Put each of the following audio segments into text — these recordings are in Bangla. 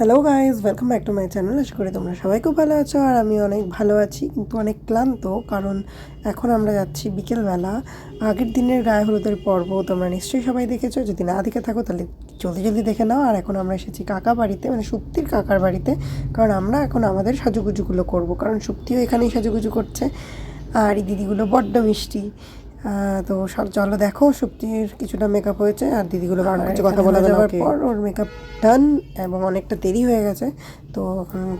Hello guys welcome back to my channel আশা করি তোমরা সবাই খুব ভালো আছো আর আমি অনেক ভালো আছি, কিন্তু অনেক ক্লান্ত, কারণ এখন আমরা যাচ্ছি বিকেলবেলা। আগের দিনের গায়ে হলুদের পর্ব তোমরা নিশ্চয়ই সবাই দেখেছ। যদি না দেখে থাকো, তাহলে জলদি জলদি দেখে নাও। আর এখন আমরা এসেছি কাকা বাড়িতে মানে সুপ্তির কাকার বাড়িতে, কারণ আমরা এখন আমাদের সাজুগুজুগুলো করব, কারণ সুপ্তিও এখানেই সাজুগুজু করছে। আর এই দিদিগুলো বড্ড মিষ্টি। তো সব চলো দেখো সুপ্তির কিছুটা মেকআপ হয়েছে আর দিদিগুলো বারণ করছে কথা বলা যাওয়ার পর ওর মেকআপ ডান এবং অনেকটা দেরি হয়ে গেছে। তো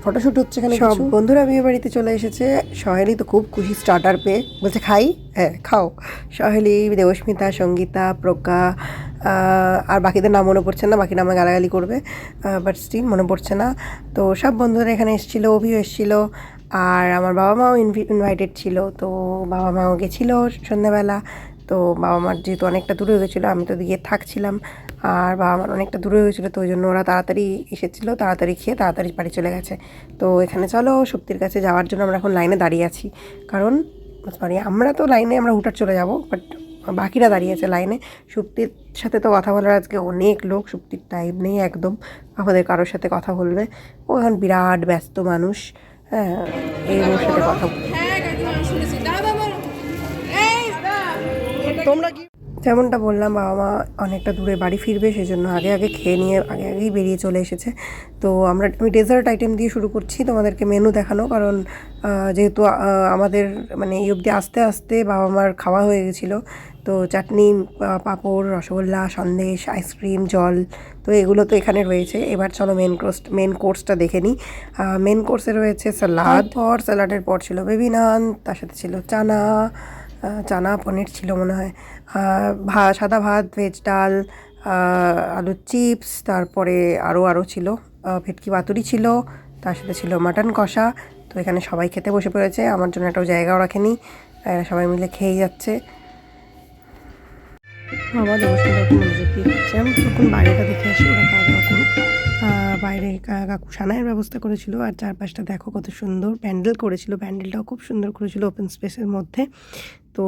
ফটোশ্যুট হচ্ছে এখানে সব বন্ধুরা বিয়ে বাড়িতে চলে এসেছে। সহেলি তো খুব খুশি স্টার্টার পেয়ে। বলছে খাই? হ্যাঁ খাও। সহেলি দেবস্মিতা সঙ্গীতা প্রজ্ঞা আর বাকিদের নাম মনে পড়ছে না বাকি নামে গালাগালি করবে। বাট স্টিল মনে পড়ছে না। তো সব বন্ধুরা এখানে এসেছিল অভিও এসেছিল। আর আমার বাবা মাও ইনভাইটেড ছিল, তো বাবা মাও গেছিল সন্ধ্যাবেলা। তো বাবা মার যেহেতু অনেকটা দূরে হয়ে গেছিল আমি তো গিয়ে থাকছিলাম। আর বাবা মার অনেকটা দূরে হয়েছিলো, তো ওই জন্য ওরা তাড়াতাড়ি এসেছিল, তাড়াতাড়ি খেয়ে তাড়াতাড়ি বাড়ি চলে গেছে। তো এখানে চলো, শক্তির কাছে যাওয়ার জন্য আমরা এখন লাইনে দাঁড়িয়ে আছি। কারণ সরি আমরা তো লাইনে আমরা হুটার চলে যাব বাট বাকিরা দাঁড়িয়ে আছে লাইনে সুপ্তির সাথে তো কথা বলার আজকে অনেক লোক সুপ্তির টাইম নেই একদম। আমাদের কারোর সাথে কথা বলবে। ও এখন বিরাট ব্যস্ত মানুষ। এই ওর সাথে কথা হ্যাঁ তোমরা কি যেমনটা বললাম বাবা মা অনেকটা দূরে বাড়ি ফিরবে সেই জন্য আগে আগে খেয়ে নিয়ে আগে আগেই বেরিয়ে চলে এসেছে। তো আমরা আমি ডেজার্ট আইটেম দিয়ে শুরু করছি তোমাদেরকে মেনু দেখানো কারণ যেহেতু আমাদের মানে এই অবধি আস্তে আস্তে বাবা মার খাওয়া হয়ে গেছিল তো chutney papad rasgulla sandesh ice cream জল তো এগুলো তো এখানে রয়েছে। এবার চলো মেন কোর্স মেন কোর্সটা দেখে নিই। মেন কোর্সে রয়েছে স্যালাড পর স্যালাডের পর ছিল বেবি নান তার সাথে ছিল চানা চানা পনির ছিল মনে হয়। ভা, সাদা ভাত, ভেজ ডাল আলুর চিপস, তারপরে আরও আরও ছিল। ভেটকি পাতুরি ছিল, তার সাথে ছিল মাটন কষা। তো এখানে সবাই খেতে বসে পড়েছে, আমার জন্য একটাও জায়গাও রাখেনি। এরা সবাই মিলে খেয়ে যাচ্ছে। বাবা দেবস্মিতা একটু মনোযোগ দিয়ে খাচ্ছে আমি তখন বাইরেটা দেখে আসি, ওরা খাওয়া দাওয়া করুক। বাইরে কাকু সানায়ের ব্যবস্থা করেছিল আর চারপাশটা দেখো কত সুন্দর প্যান্ডেল করেছিল, প্যান্ডেলটাও খুব সুন্দর করেছিল ওপেন স্পেসের মধ্যে। তো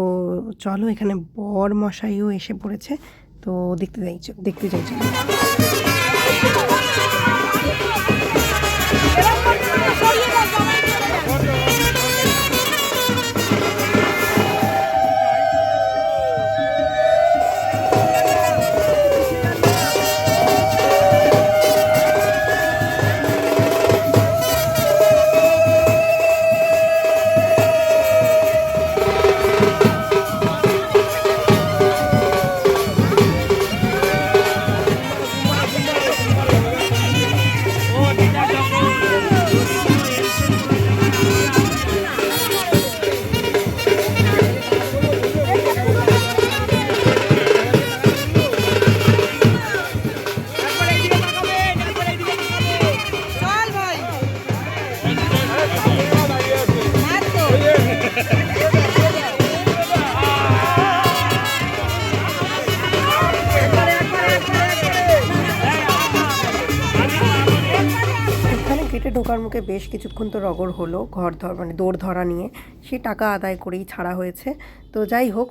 চলো এখানে বর মশাইও এসে পড়েছে, তো দেখতে চাইছো দেখতে চাইছো মুখে বেশ কিছুক্ষণ তো রগড় হলো, ঘর ধর মানে দৌড় ধরা নিয়ে। সে টাকা আদায় করেই ছাড়া হয়েছে। তো যাই হোক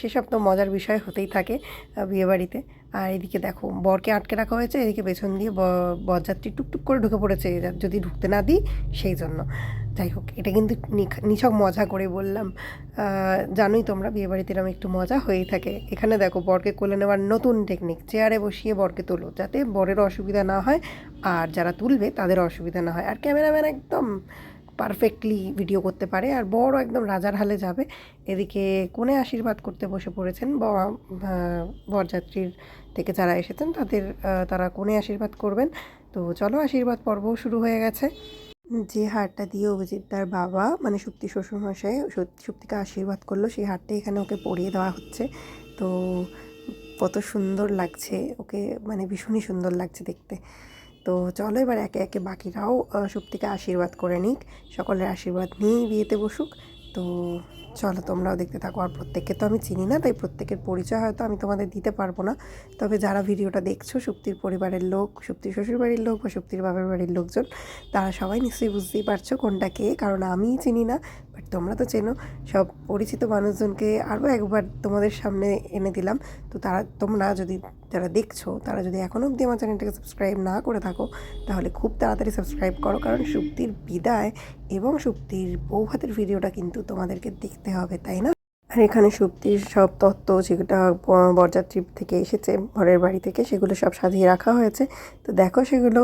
সেসব তো মজার বিষয় হতেই থাকে বিয়েবাড়িতে। আর এদিকে দেখো, বরকে আটকে রাখা হয়েছে, এদিকে পেছন দিয়ে বরযাত্রী টুকটুক করে ঢুকে পড়েছে যদি ঢুকতে না দিই, সেই জন্য। যাই হোক, এটা কিন্তু নিছক মজা করে বললাম। জানোই তোমরা, বিয়েবাড়িতে এরকম একটু মজা হয়েই থাকে। এখানে দেখো, বরকে কোলে নেওয়ার নতুন টেকনিক চেয়ারে বসিয়ে বরকে তোলো, যাতে বরের অসুবিধা না হয়, আর যারা তুলবে তাদের অসুবিধা না হয়। আর ক্যামেরাম্যান একদম পারফেক্টলি ভিডিও করতে পারে। আর বড় একদম রাজার হালে যাবে। এদিকে কোণে আশীর্বাদ করতে বসে পড়েছেন বরযাত্রীর থেকে যারা এসেছেন তাদের তারা কোণে আশীর্বাদ করবেন। তো চলো আশীর্বাদ পর্বও শুরু হয়ে গেছে। যে হারটা দিয়ে অভিজিৎ তার বাবা মানে সুপ্তি শ্বশুরমশাই সুপ্তিকে আশীর্বাদ করল, সেই হারটা এখানে ওকে পরিয়ে দেওয়া হচ্ছে। তো কত সুন্দর লাগছে। ওকে মানে ভীষণই সুন্দর লাগছে দেখতে। তো চলো এবার একে একে বাকিরাও সুপ্তিকে আশীর্বাদ করে নিক। সকলের আশীর্বাদ নিয়েই বিয়েতে বসুক। তো চলো তোমরাও দেখতে থাকো। আর প্রত্যেককে তো আমি চিনি না, তাই প্রত্যেকের পরিচয় হয়তো আমি তোমাদের দিতে পারব না। তবে যারা ভিডিওটা দেখছ, সুপ্তির পরিবারের লোক, সুপ্তির শ্বশুর বাড়ির লোক বা সুপ্তির বাবার বাড়ির লোকজন, তারা সবাই নিশ্চয়ই বুঝতেই পারছ কোনটা কে, কারণ আমিই চিনি না বাট তোমরা তো চেনো। সব পরিচিত মানুষজনকে আরও একবার তোমাদের সামনে এনে দিলাম। তো তারা, তোমরা যদি যারা দেখছ, তারা যদি এখনও অবধি আমার চ্যানেলটাকে সাবস্ক্রাইব না করে থাকো, তাহলে খুব তাড়াতাড়ি সাবস্ক্রাইব করো, কারণ সুক্তির বিদায় এবং সুক্তির বৌভাতের ভিডিওটা কিন্তু তোমাদেরকে দেখতে হবে, তাই না? আর এখানে সুক্তির সব তত্ত্ব যেটা বরযাত্রী থেকে এসেছে, ঘরের বাড়ি থেকে, সেগুলো সব সাজিয়ে রাখা হয়েছে। তো দেখো, সেগুলো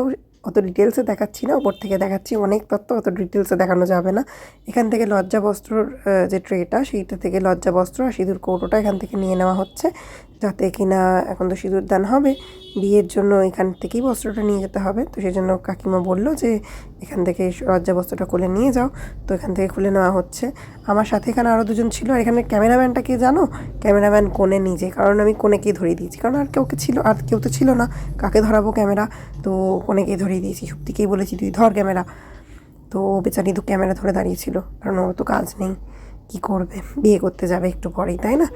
অত ডিটেলসে দেখাচ্ছি না ওপর থেকে দেখাচ্ছি অনেক তত্ত্ব, অত ডিটেলসে দেখানো যাবে না। এখান থেকে লজ্জা বস্ত্রর যে ট্রেটা সেইটা থেকে লজ্জা বস্ত্র আর সিঁদুর কৌটোটা এখান থেকে নিয়ে নেওয়া হচ্ছে। যাতে কিনা এখন তো সিঁদুর দান হবে, বিয়ের জন্য এখান থেকেই বস্ত্রটা নিয়ে যেতে হবে। তো সেই জন্য কাকিমা বলল যে, এখান থেকে লজ্জা বস্ত্রটা খুলে নিয়ে যাও। তো এখান থেকে খুলে নেওয়া হচ্ছে। আমার সাথে এখানে আরও দুজন ছিল, আর এখানে ক্যামেরাম্যানটা কে জানো? ক্যামেরাম্যান কোণে নিজে, কারণ আমি কোণেকেই ধরিয়ে দিয়েছি। কারণ আর কেউ ছিল, আর কেউ তো ছিল না। কাকে ধরাবো ক্যামেরা? তো কোণেকেই ধরিয়ে দিয়েছি? সত্যিকেই বলেছি, তুই ধর ক্যামেরা। তো বেচারি তো ক্যামেরা ধরে দাঁড়িয়েছিল কারণ ওর তো কাজ নেই। কি করবে? বিয়ে করতে যাবে একটু পরেই তাই না?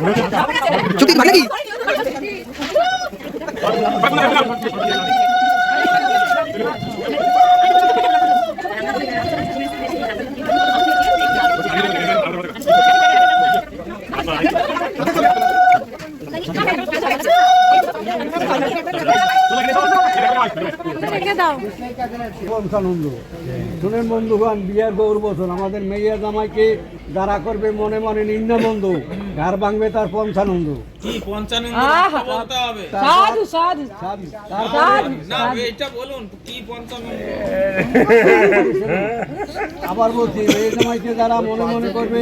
সত্যি মানে কি শুনেন বন্ধুগণ বিয়ের গৌর বছর আমাদের মেয়ের জামাইকে যারা করবে মনে মনে নিন্দা বন্ধু ঘর ভাঙবে তার পঞ্চানন্দ। কি পঞ্চানন্দ? নামটা বলতে হবে। সাধু সাধু। সাধু। তারপর না এটা বলুন কি পঞ্চানন্দ? আবার বলছি মেয়ে জামাইকে যারা মনে মনে করবে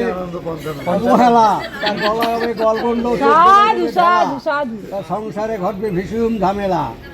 অবহেলা তার গলা হবে গলগন্ড সাধু সাধু সাধু। সংসারে ঘটবে ভীষণ ঝামেলা।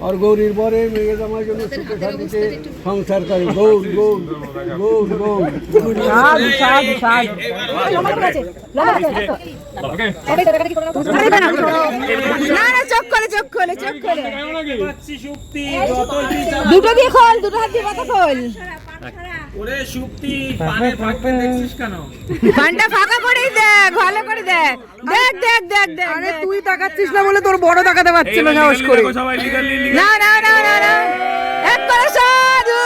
আর গৌরীর পরে মেয়ে জামাই জন্য সুখে শান্তিতে সংসার করে গৌর গৌর গৌর গৌর দুটো দিয়ে খোল দুটো হাত দিয়ে কথা খোল। ওরে শক্তি পানে থাকবে দেখছিস কেন? কানটা ফাঁকা করেই দেখ ভালো করে দেখ দেখ দেখ দেখ দেখ আরে তুই তাকাচ্ছিস না বলে তোর বড় তাকাতে না সাহস করে। না না না না না। এক করে সাধু।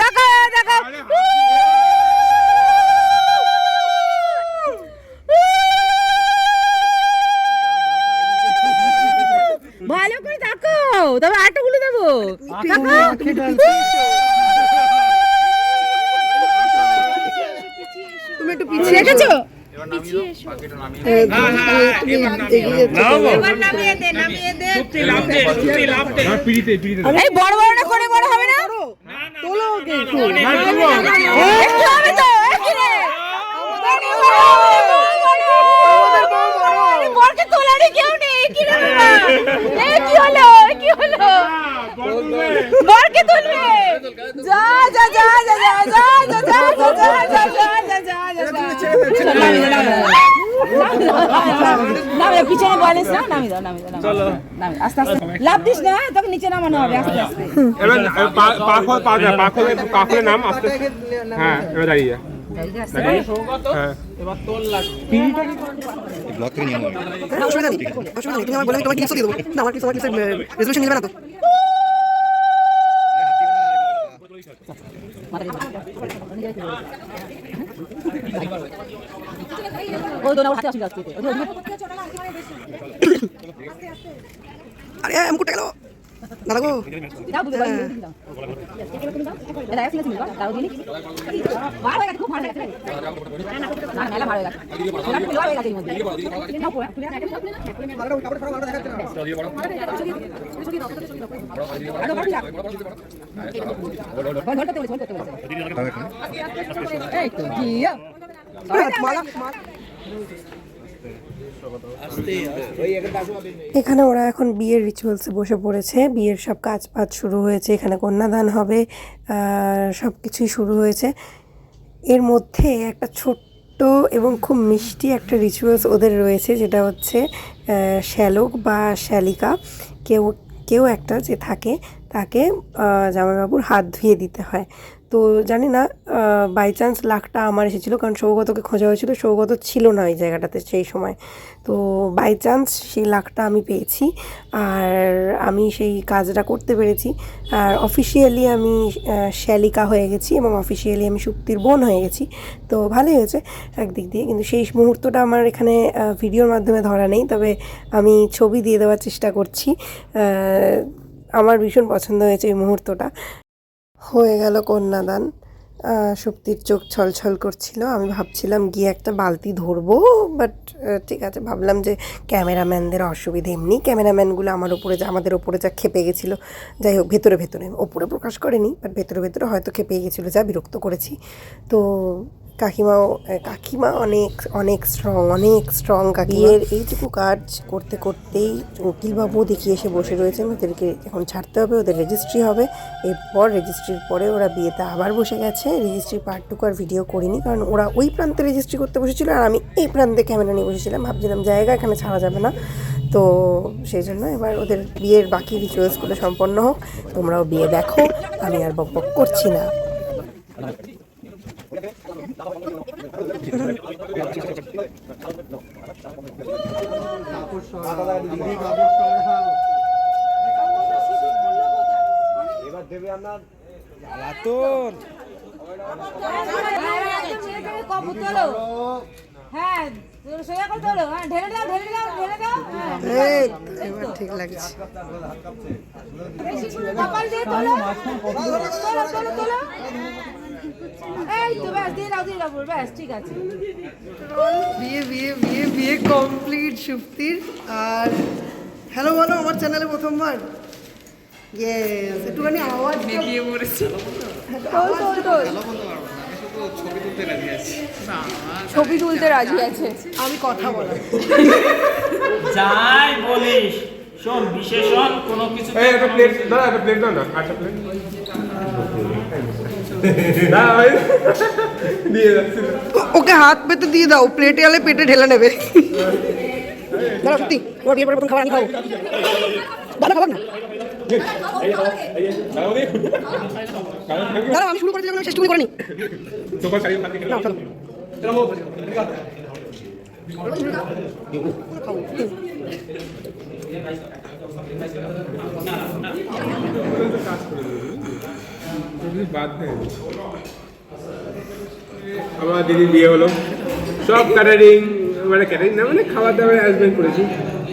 তাকা তাকা ভালো করে তাকো তবে আটটা গুলো দেবো। তুমি একটু পিছিয়ে গেছো বড় বড় করে না কেউ নেই কি হলো কি হলো বরকে তুলবে যা যা যা যা যা যা যা যা যা যা যা যা যা যা পিছনে বলিস না নামি দাও নামি দাও নামি আস্তে আস্তে লাভ দিস না তোকে নিচে নামানো হবে আস্তে আস্তে এবার পা পা খোল পা যা পা খোলে পা খোলে নাম আস্তে আস্তে হ্যাঁ এবার দাঁড়িয়ে যা দাঁড়িয়ে হ্যাঁ এবার তোর লাগবে ব্লক থেকে নিয়ে নেব অসুবিধা নেই অসুবিধা নেই তুমি আমার বলে তোমার ক্লিপস দিয়ে দেবো না আমার ক্লিপস আমার ক্লিপসের রেজলিউশন নিবে না তো ও দোনা হাতে আসি যাচ্ছে আরে আমি কুটে গেল দাদা গো। দাও দুটো দাও। দুটো দাও এটা এক সিঙ্গেল দাও দাও দিনি এখানে ওরা এখন বিয়ের রিচুয়ালসে বসে পড়েছে। বিয়ের সব কাজ বাজ শুরু হয়েছে। এখানে কন্যাদান হবে সব কিছুই শুরু হয়েছে। এর মধ্যে একটা ছোট্ট এবং খুব মিষ্টি একটা রিচুয়ালস ওদের রয়েছে, যেটা হচ্ছে শ্যালক বা শ্যালিকা। কেউ কেউ একটা যে থাকে, তাকে জামাইবাবুর হাত ধুয়ে দিতে হয়। তো জানি না বাই চান্স লাখটা আমার এসেছিল কারণ সৌগতকে খোঁজা হয়েছিল। সৌগত ছিল না ওই জায়গাটাতে সেই সময়। তো বাই চান্স সেই লাখটা আমি পেয়েছি আর আমি সেই কাজটা করতে পেরেছি। আর অফিসিয়ালি আমি শ্যালিকা হয়ে গেছি এবং অফিসিয়ালি আমি সুক্তির বোন হয়ে গেছি। তো ভালোই হয়েছে একদিক দিয়ে। কিন্তু সেই মুহূর্তটা আমার এখানে ভিডিওর মাধ্যমে ধরা নেই। তবে আমি ছবি দিয়ে দেওয়ার চেষ্টা করছি। আমার ভীষণ পছন্দ হয়েছে এই মুহূর্তটা। হয়ে গেল কন্যাদান। শক্তির চোখ ছলছল করছিল। আমি ভাবছিলাম, গিয়ে একটা বালতি ধরবো বাট ঠিক আছে, ভাবলাম যে ক্যামেরাম্যানদের অসুবিধে এমনি। ক্যামেরাম্যানগুলো আমার ওপরে যা, আমাদের ওপরে যা খেপে গেছিল, যাই হোক, ভেতরে ভেতরে ওপরে প্রকাশ করেনি বাট ভেতরে ভেতরে হয়তো খেপে গেছিল, যা বিরক্ত করেছি। তো কাকিমাও কাকিমা অনেক অনেক স্ট্রং অনেক স্ট্রং কাকিমার এইটুকু কাজ করতে করতেই উকিলবাবু দেখিয়ে এসে বসে রয়েছেন ওদেরকে এখন ছাড়তে হবে, ওদের রেজিস্ট্রি হবে। এরপর রেজিস্ট্রির পরে ওরা বিয়েতে আবার বসে গেছে। রেজিস্ট্রি পার্ট পার্টটুকু আর ভিডিও করিনি, কারণ ওরা ওই প্রান্তে রেজিস্ট্রি করতে বসেছিল আর আমি এই প্রান্তে ক্যামেরা নিয়ে বসেছিলাম। ভাবছিলাম জায়গা এখানে ছাড়া যাবে না। তো সেই জন্য এবার ওদের বিয়ের বাকি রিচুয়ালসগুলো সম্পন্ন হোক, তোমরাও বিয়ে দেখো, আমি আর বক বক করছি না। সোজা করে তোলো ব্যাস ঠিক আছে বিয়ে বিয়ে কমপ্লিট আর হ্যালো বলো, আমার চ্যানেলে প্রথমবার? একটুখানি আওয়াজ গিয়ে পড়েছি ছবি তুলতে রাজি আছে। আমি কথা বলা যাই বলিস। শোন বিশেষণ কোনো কিছু এই একটা প্লেট দাদা একটা প্লেট দাও না আচ্ছা প্লেট। ওকে হাত পেতে দিয়ে দাও প্লেটে আলে পেটে ঢেলে নেবে। দাঁড়াও সত্যি ওর বিয়ে পরে প্রথম খাবার আমি খাব। ভালো খাবার না? দাঁড়াও, আমি শুরু যখন আমি শেষ তুমি বাদ দে। আমার দিদি বিয়ে হলো। সব ক্যাটারিং মানে ক্যাটারিং না মানে খাবার দাবার অ্যারেঞ্জমেন্ট করেছি।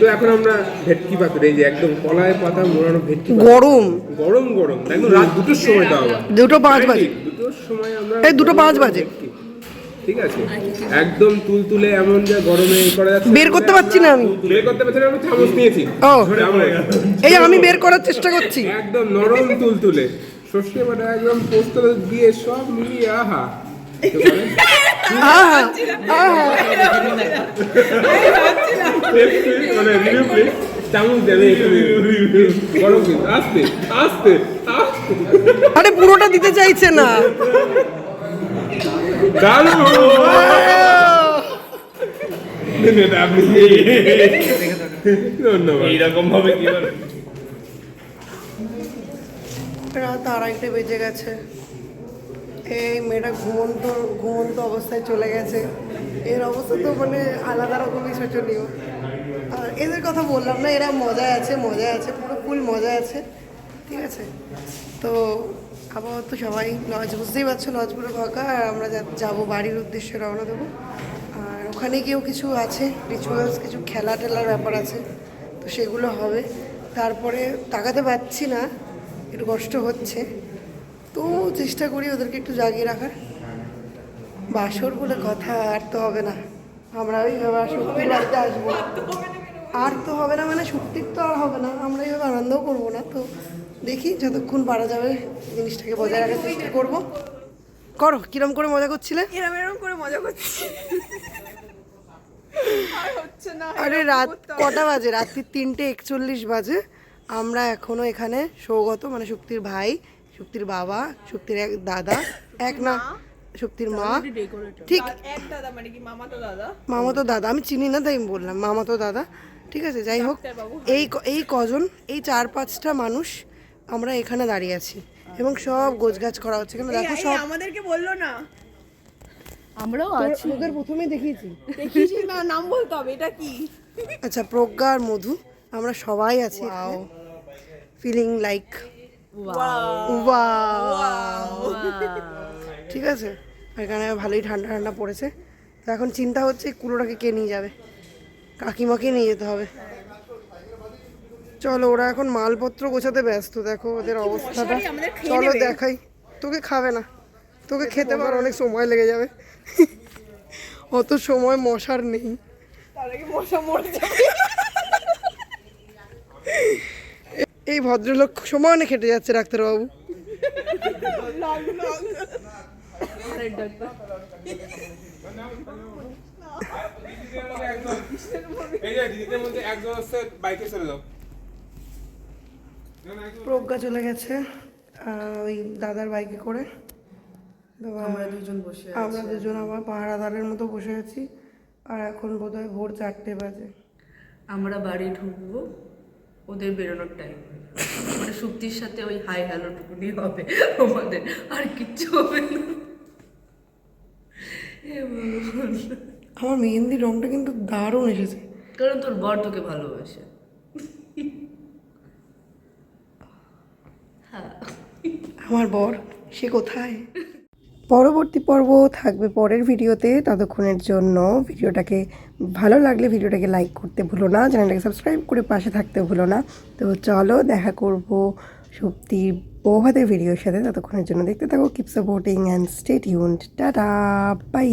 তো এখন আমরা ভেটকি পাতুরি এই যে একদম কলায় পাতা মোড়ানো ভেটকি গরম। গরম গরম। একদম রাত দুটোর সময় দাও দুটো পাঁচ বাজে। দুটোর সময় আমরা এই দুটো পাঁচ বাজে। ঠিক আছে? একদম তুলতুলে এমন যে গরমে করা যাচ্ছে। বের করতে পারছি না আমি। বের করতে পারছি না আমি চামচ নিয়েছি। ও। এই আমি বের করার চেষ্টা করছি। একদম নরম তুলতুলে। সর্ষে বাটা একদম পোস্ত দিয়ে সব মিলিয়ে আহা। মানে রিভিউ প্লিজ চামচ দেবে গরম কিন্তু আস্তে আস্তে আস্তে আরে পুরোটা দিতে চাইছে না। ধন্যবাদ আপনি ধন্যবাদ এইরকম ভাবে কি রাত আড়াইটে বেজে গেছে। এই মেয়েটা ঘুমন্ত ঘুমন্ত অবস্থায় চলে গেছে। এর অবস্থা তো মানে আলাদা রকমই শোচনীয় আর এদের কথা বললাম না, এরা মজায় আছে মজায় আছে, পুরো ফুল মজায় আছে, ঠিক আছে? তো আপাতত সবাই লজ বুঝতেই পারছ লজ পুরো ফাঁকা, আর আমরা যাব বাড়ির উদ্দেশ্যে রওনা দেবো। আর ওখানে গিয়েও কিছু আছে রিচুয়ালস কিছু খেলা টেলার ব্যাপার আছে, তো সেগুলো হবে। তারপরে তাকাতে পারছি না, একটু কষ্ট হচ্ছে। তো চেষ্টা করি ওদেরকে একটু জাগিয়ে রাখার। বাসর বলে কথা আর তো হবে না। আমরা ওইভাবে শক্তির বাড়িতে আসব। আর তো হবে না মানে শক্তির তো আর হবে না। আমরা এইভাবে আনন্দও করব না। তো দেখি যতক্ষণ পারা যাবে জিনিসটাকে বজায় রাখার চেষ্টা করব। করো কিরম করে মজা করছিলে? এরম এরম করে মজা করছি। আর রাত কটা বাজে? রাত্রির তিনটে একচল্লিশ বাজে। আমরা এখনও এখানে সৌগত মানে শক্তির ভাই শক্তির বাবা শক্তির এক দাদা এক না শক্তির মা। ঠিক। এক দাদা মানে মামা তো দাদা? মামা তো দাদা। আমি চিনি না তাই আমি বললাম মামা তো দাদা। ঠিক আছে যাই হোক। এই এই কজন এই চার পাঁচটা মানুষ আমরা এখানে দাঁড়িয়ে আছি এবং সব গোছগাছ করা হচ্ছে। কেন? দেখো সব আমাদেরকে বলল না। আমরাও আছি। ওদের প্রথমেই দেখিয়েছি। দেখিস না নাম বলতে হবে এটা কি? আচ্ছা প্রজ্ঞা আর মধু আমরা সবাই আছি ফিলিং লাইক ঠিক আছে? এখানে ভালোই ঠান্ডা ঠান্ডা পড়েছে। তো এখন চিন্তা হচ্ছে কুলোটাকে কে নিয়ে যাবে? কাকিমাকে নিয়ে যেতে হবে। চলো ওরা এখন মালপত্র গোছাতে ব্যস্ত। দেখো ওদের অবস্থাটা। চলো দেখাই। তোকে খাবে না। তোকে খেতে পার অনেক সময় লেগে যাবে। অত সময় মশার নেই। মশা মরে যাবে? এই ভদ্রলোক সমানে খেটে যাচ্ছে ডাক্তারবাবু। প্রজ্ঞা চলে গেছে ওই দাদার বাইকে করে। আমরা দুজন বসে আমরা দুজন আবার পাহারাদারের মতো বসে আছি আর এখন বোধহয় ভোর চারটে বাজে। আমরা বাড়ি ঢুকবো। ওদের বেরোনোর টাইম মানে শুক্তির সাথে ওই হাই হ্যালো টুকুনি হবে আমাদের। আর কিচ্ছু হবে না। আমার মেহেন্দির রংটা কিন্তু দারুণ এসেছে। কারণ তোর বর তোকে ভালোবাসে। আমার বর সে কোথায়? পরবর্তী পর্ব থাকবে পরের ভিডিওতে। ততক্ষণের জন্য ভিডিওটাকে ভালো লাগলে ভিডিওটাকে লাইক করতে ভুলো না, চ্যানেলটাকে সাবস্ক্রাইব করে পাশে থাকতে ভুলো না। তো চলো দেখা করব সত্যি বৌভাতের ভিডিওর সাথে। ততক্ষণের জন্য দেখতে থাকো keep supporting and stay tuned tata bye